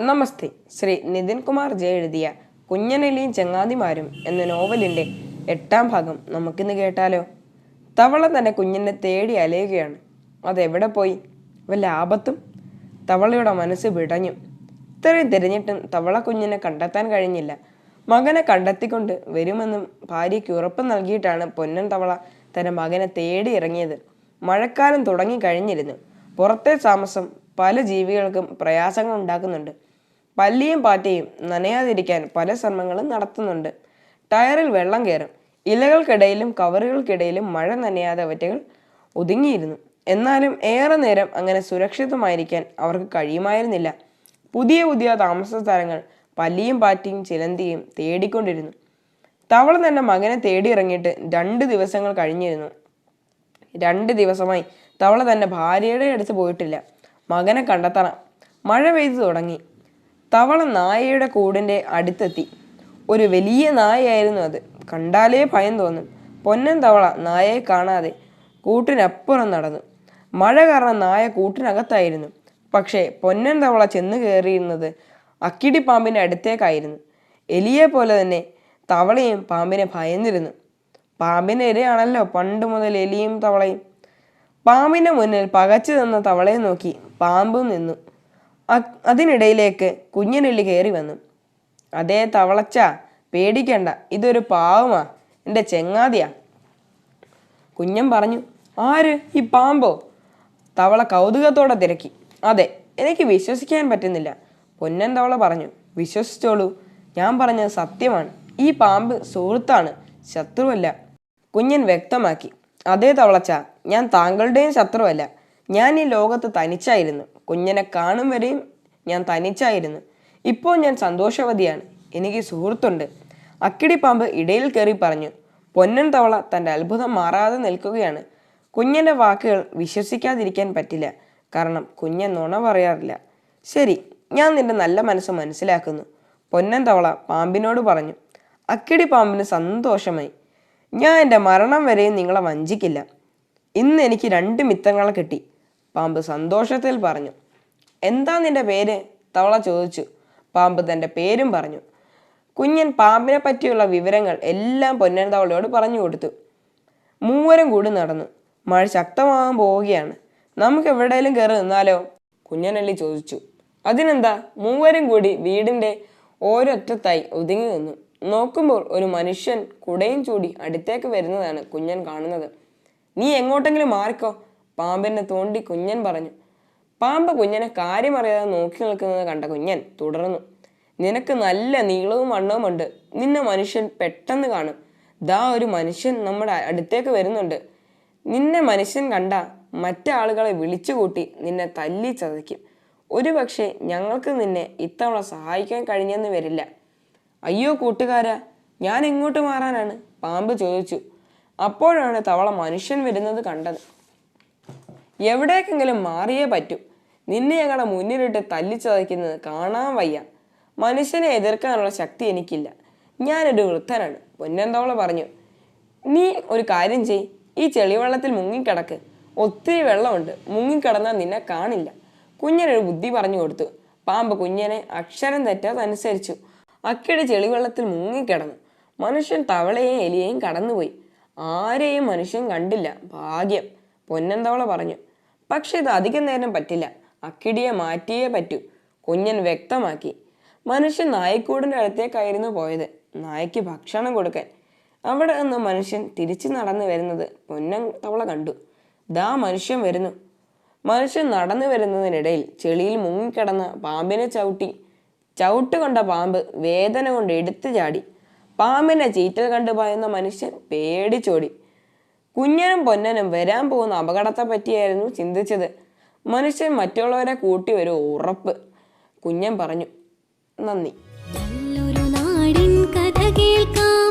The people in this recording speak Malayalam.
നമസ്തേ. ശ്രീ നിതിൻ കുമാർ ജെ എഴുതിയ കുഞ്ഞനലിയും ചങ്ങാതിമാരും എന്ന നോവലിന്റെ എട്ടാം ഭാഗം നമുക്കിന്ന് കേട്ടാലോ? തവള തന്നെ കുഞ്ഞിനെ തേടി അലയുകയാണ്. അതെവിടെ പോയി? വല്ല ആപത്തും? തവളയുടെ മനസ്സ് വിടഞ്ഞു. ഇത്രയും തിരഞ്ഞിട്ടും തവള കുഞ്ഞിനെ കണ്ടെത്താൻ കഴിഞ്ഞില്ല. മകനെ കണ്ടെത്തിക്കൊണ്ട് വരുമെന്നും ഭാര്യയ്ക്ക് ഉറപ്പ് നൽകിയിട്ടാണ് പൊന്നൻ തവള തന്റെ മകനെ തേടി ഇറങ്ങിയത്. മഴക്കാലം തുടങ്ങി കഴിഞ്ഞിരുന്നു. പുറത്തെ താമസം പല ജീവികൾക്കും പ്രയാസങ്ങൾ ഉണ്ടാക്കുന്നുണ്ട്. പല്ലിയും പാറ്റയും നനയാതിരിക്കാൻ പല ശ്രമങ്ങളും നടത്തുന്നുണ്ട്. ടയറിൽ വെള്ളം കയറും. ഇലകൾക്കിടയിലും കവറുകൾക്കിടയിലും മഴ നനയാതെ അവറ്റകൾ ഒതുങ്ങിയിരുന്നു. എന്നാലും ഏറെ നേരം അങ്ങനെ സുരക്ഷിതമായിരിക്കാൻ അവർക്ക് കഴിയുമായിരുന്നില്ല. പുതിയ പുതിയ താമസ സ്ഥലങ്ങൾ പല്ലിയും പാറ്റിയും ചിലന്തിയും തേടിക്കൊണ്ടിരുന്നു. തവള തന്നെ മകനെ തേടി ഇറങ്ങിയിട്ട് രണ്ട് ദിവസങ്ങൾ കഴിഞ്ഞിരുന്നു. രണ്ട് ദിവസമായി തവള തന്നെ ഭാര്യയുടെ അടുത്ത് പോയിട്ടില്ല. മകനെ കണ്ടെത്തണം. മഴ പെയ്തു തുടങ്ങി. തവള നായയുടെ കൂടിന്റെ അടുത്തെത്തി. ഒരു വലിയ നായയായിരുന്നു അത്. കണ്ടാലേ ഭയം തോന്നും. പൊന്നൻ തവള നായയെ കാണാതെ കൂട്ടിനപ്പുറം നടന്നു. മഴ കാരണം നായ കൂട്ടിനകത്തായിരുന്നു. പക്ഷേ പൊന്നൻ തവള ചെന്ന് കയറിയിരുന്നത് അക്കിടി പാമ്പിന്റെ അടുത്തേക്കായിരുന്നു. എലിയെ പോലെ തന്നെ തവളയും പാമ്പിനെ ഭയന്നിരുന്നു. പാമ്പിന്റെ ഇരയാണല്ലോ പണ്ട് മുതൽ എലിയും തവളയും. പാമ്പിന്റെ മുന്നിൽ പകച്ചു നിന്ന തവളയെ നോക്കി പാമ്പും നിന്നു. അതിനിടയിലേക്ക് കുഞ്ഞനെല്ലി കയറി വന്നു. അതേ തവളച്ച പേടിക്കണ്ട ഇതൊരു പാവമാ എന്റെ ചെങ്ങാതിയാ. കുഞ്ഞൻ പറഞ്ഞു ആര്? ഈ പാമ്പോ? തവള കൗതുകത്തോടെ തിരക്കി. അതെ എനിക്ക് വിശ്വസിക്കാൻ പറ്റുന്നില്ല. പൊന്നൻ തവള പറഞ്ഞു വിശ്വസിച്ചോളൂ ഞാൻ പറഞ്ഞത് സത്യമാണ്. ഈ പാമ്പ് സുഹൃത്താണ് ശത്രുവല്ല. കുഞ്ഞൻ വ്യക്തമാക്കി അതേ തവളച്ച ഞാൻ താങ്കളുടെയും ശത്രുവല്ല. ഞാൻ ഈ ലോകത്ത് തനിച്ചായിരുന്നു. കുഞ്ഞനെ കാണും വരെയും ഞാൻ തനിച്ചായിരുന്നു. ഇപ്പോൾ ഞാൻ സന്തോഷവതിയാണ്. എനിക്ക് സുഹൃത്തുണ്ട്. അക്കിടി പാമ്പ് ഇടയിൽ കയറി പറഞ്ഞു പൊന്നൻ തവള തന്റെ അത്ഭുതം മാറാതെ നിൽക്കുകയാണ്. കുഞ്ഞന്റെ വാക്കുകൾ വിശ്വസിക്കാതിരിക്കാൻ പറ്റില്ല. കാരണം കുഞ്ഞൻ നുണ പറയാറില്ല. ശരി ഞാൻ നിന്റെ നല്ല മനസ്സ് മനസ്സിലാക്കുന്നു പൊന്നൻ തവള പാമ്പിനോട് പറഞ്ഞു. അക്കിടി പാമ്പിന് സന്തോഷമായി. ഞാൻ എന്റെ മരണം വരെയും നിങ്ങളെ വഞ്ചിക്കില്ല. ഇന്ന് എനിക്ക് രണ്ട് മിത്രങ്ങളെ കിട്ടി പാമ്പ് സന്തോഷത്തിൽ പറഞ്ഞു. എന്താ നിന്റെ പേര്? തവള ചോദിച്ചു. പാമ്പ് തന്റെ പേരും പറഞ്ഞു. കുഞ്ഞൻ പാമ്പിനെ പറ്റിയുള്ള വിവരങ്ങൾ എല്ലാം പൊന്നൻ തവളയോട് പറഞ്ഞു കൊടുത്തു. മൂവരും കൂടി നടന്നു. മഴ ശക്തമാകാൻ പോവുകയാണ്. നമുക്ക് എവിടെയെങ്കിലും കയറി നിന്നാലോ? കുഞ്ഞനല്ലി ചോദിച്ചു. അതിനെന്താ? മൂവരും കൂടി വീടിന്റെ ഓരൊറ്റത്തായി ഒതുങ്ങി നിന്നു. നോക്കുമ്പോൾ ഒരു മനുഷ്യൻ കുടയും ചൂടി അടുത്തേക്ക് വരുന്നതാണ് കുഞ്ഞൻ കാണുന്നത്. നീ എങ്ങോട്ടെങ്കിലും മാറിക്കോ പാമ്പിനെ തോണ്ടി കുഞ്ഞൻ പറഞ്ഞു. പാമ്പ് കുഞ്ഞനെ കാര്യമറിയാതെ നോക്കി നിൽക്കുന്നത് കണ്ട കുഞ്ഞൻ തുടർന്നു. നിനക്ക് നല്ല നീളവും വണ്ണവും ഉണ്ട്. നിന്നെ മനുഷ്യൻ പെട്ടെന്ന് കാണും. ദാ ഒരു മനുഷ്യൻ നമ്മുടെ അടുത്തേക്ക് വരുന്നുണ്ട്. നിന്നെ മനുഷ്യൻ കണ്ട മറ്റാളുകളെ വിളിച്ചുകൂട്ടി നിന്നെ തല്ലി ചതയ്ക്കും. ഒരു പക്ഷേ ഞങ്ങൾക്ക് നിന്നെ ഇത്തവണ സഹായിക്കാൻ കഴിഞ്ഞെന്ന് വരില്ല. അയ്യോ കൂട്ടുകാരാ ഞാൻ എങ്ങോട്ട് മാറാനാണ്? പാമ്പ് ചോദിച്ചു. അപ്പോഴാണ് തവള മനുഷ്യൻ വരുന്നത് കണ്ടത്. എവിടേക്കെങ്കിലും മാറിയേ പറ്റൂ. നിന്നെ ഞങ്ങളുടെ മുന്നിലിട്ട് തല്ലിച്ചതയ്ക്കുന്നത് കാണാൻ വയ്യ. മനുഷ്യനെ എതിർക്കാനുള്ള ശക്തി എനിക്കില്ല. ഞാനൊരു വൃദ്ധനാണ്. പൊന്നന്തവള പറഞ്ഞു. നീ ഒരു കാര്യം ചെയ്. ഈ ചെളിവെള്ളത്തിൽ മുങ്ങിക്കിടക്ക്. ഒത്തിരി വെള്ളമുണ്ട്. മുങ്ങിക്കിടന്നാൽ നിന്നെ കാണില്ല. കുഞ്ഞനൊരു ബുദ്ധി പറഞ്ഞു കൊടുത്തു. പാമ്പ് കുഞ്ഞനെ അക്ഷരം തെറ്റാതനുസരിച്ചു. അക്കിടി ചെളിവെള്ളത്തിൽ മുങ്ങിക്കിടന്നു. മനുഷ്യൻ തവളയെയും എലിയെയും കടന്നുപോയി. ആരെയും മനുഷ്യൻ കണ്ടില്ല. ഭാഗ്യം. പൊന്നന്തവള പറഞ്ഞു. പക്ഷെ ഇത് അധികം നേരം പറ്റില്ല. അക്കിടിയെ മാറ്റിയേ പറ്റൂ. കുഞ്ഞൻ വ്യക്തമാക്കി. മനുഷ്യൻ നായ്ക്കൂടിന്റെ അടുത്തേക്കായിരുന്നു പോയത്. നായ്ക്ക് ഭക്ഷണം കൊടുക്കാൻ. അവിടെ നിന്ന് മനുഷ്യൻ തിരിച്ചു നടന്നു വരുന്നത് പൊന്നൻ തവള കണ്ടു. ദാ മനുഷ്യൻ വരുന്നു. മനുഷ്യൻ നടന്നു വരുന്നതിനിടയിൽ ചെളിയിൽ മുങ്ങിക്കിടന്ന പാമ്പിനെ ചവിട്ടി കൊണ്ട പാമ്പ് വേദന കൊണ്ട് എടുത്തു ചാടി. പാമ്പിനെ ചീറ്റൽ കണ്ടു പായുന്ന മനുഷ്യൻ പേടിച്ചോടി. കുഞ്ഞനും പൊന്നനും വരാൻ പോകുന്ന അപകടത്തെ പറ്റിയായിരുന്നു ചിന്തിച്ചത്. മനുഷ്യൻ മറ്റുള്ളവരെ കൂട്ടി ഒരു ഉറപ്പ്. കുഞ്ഞൻ പറഞ്ഞു. നന്ദി. നല്ലൊരു നാടിൻ കഥ കേൾക്കാം.